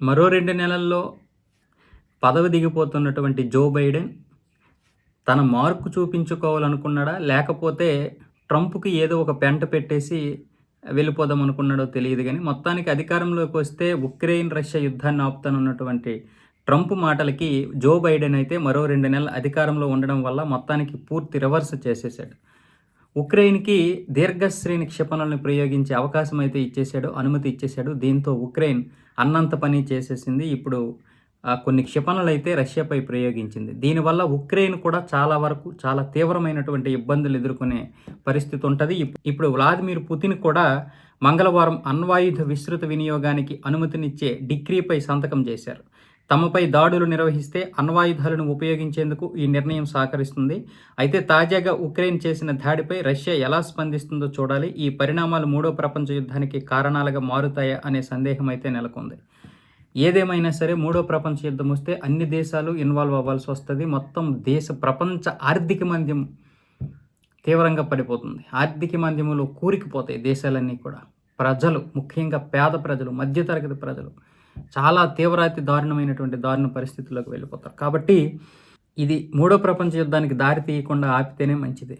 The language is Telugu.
మరో రెండు నెలల్లో పదవి దిగిపోతున్నటువంటి జో బైడెన్ తన మార్కు చూపించుకోవాలనుకున్నాడా? లేకపోతే ట్రంప్కి ఏదో ఒక పెంట పెట్టేసి వెళ్ళిపోదాం అనుకున్నాడో తెలియదు కానీ మొత్తానికి అధికారంలోకి వస్తే ఉక్రెయిన్ రష్యా యుద్ధాన్ని ఆపుతానున్నటువంటి ట్రంప్ మాటలకి జో బైడెన్ అయితే మరో రెండు నెలలు అధికారంలో ఉండడం వల్ల మొత్తానికి పూర్తి రివర్స్ చేసేసాడు ఉక్రెయిన్కి దీర్ఘశ్రేణి క్షిపణులను ప్రయోగించే అవకాశం అయితే ఇచ్చేశాడు అనుమతి ఇచ్చేశాడు. దీంతో ఉక్రెయిన్ అన్నంత పని చేసేసింది. ఇప్పుడు కొన్ని క్షిపణులు అయితే రష్యాపై ప్రయోగించింది. దీనివల్ల ఉక్రెయిన్ కూడా చాలా వరకు చాలా తీవ్రమైనటువంటి ఇబ్బందులు ఎదుర్కొనే పరిస్థితి ఉంటుంది. ఇప్- ఇప్పుడు వ్లాదిమిర్ పుతిన్ కూడా మంగళవారం అణ్వాయుధ విస్తృత వినియోగానికి అనుమతినిచ్చే డిగ్రీపై సంతకం చేశారు. తమపై దాడులు నిర్వహిస్తే అణ్వాయుధాలను ఉపయోగించేందుకు ఈ నిర్ణయం సహకరిస్తుంది. అయితే తాజాగా ఉక్రెయిన్ చేసిన దాడిపై రష్యా ఎలా స్పందిస్తుందో చూడాలి. ఈ పరిణామాలు మూడో ప్రపంచ యుద్ధానికి కారణాలుగా మారుతాయా అనే సందేహం అయితే నెలకొంది. ఏదేమైనా సరే మూడో ప్రపంచ యుద్ధం వస్తే అన్ని దేశాలు ఇన్వాల్వ్ అవ్వాల్సి వస్తుంది. మొత్తం దేశ ప్రపంచ ఆర్థిక మంద్యం తీవ్రంగా పడిపోతుంది. ఆర్థిక మాధ్యమంలో కూరికిపోతాయి దేశాలన్నీ కూడా. ప్రజలు ముఖ్యంగా పేద ప్రజలు మధ్యతరగతి ప్రజలు. చాలా తీవ్రాతి దారుణమైనటువంటి దారుణ పరిస్థితుల్లోకి వెళ్ళిపోతారు. కాబట్టి ఇది మూడో ప్రపంచ యుద్ధానికి దారి తీయకుండా ఆపితేనే మంచిది.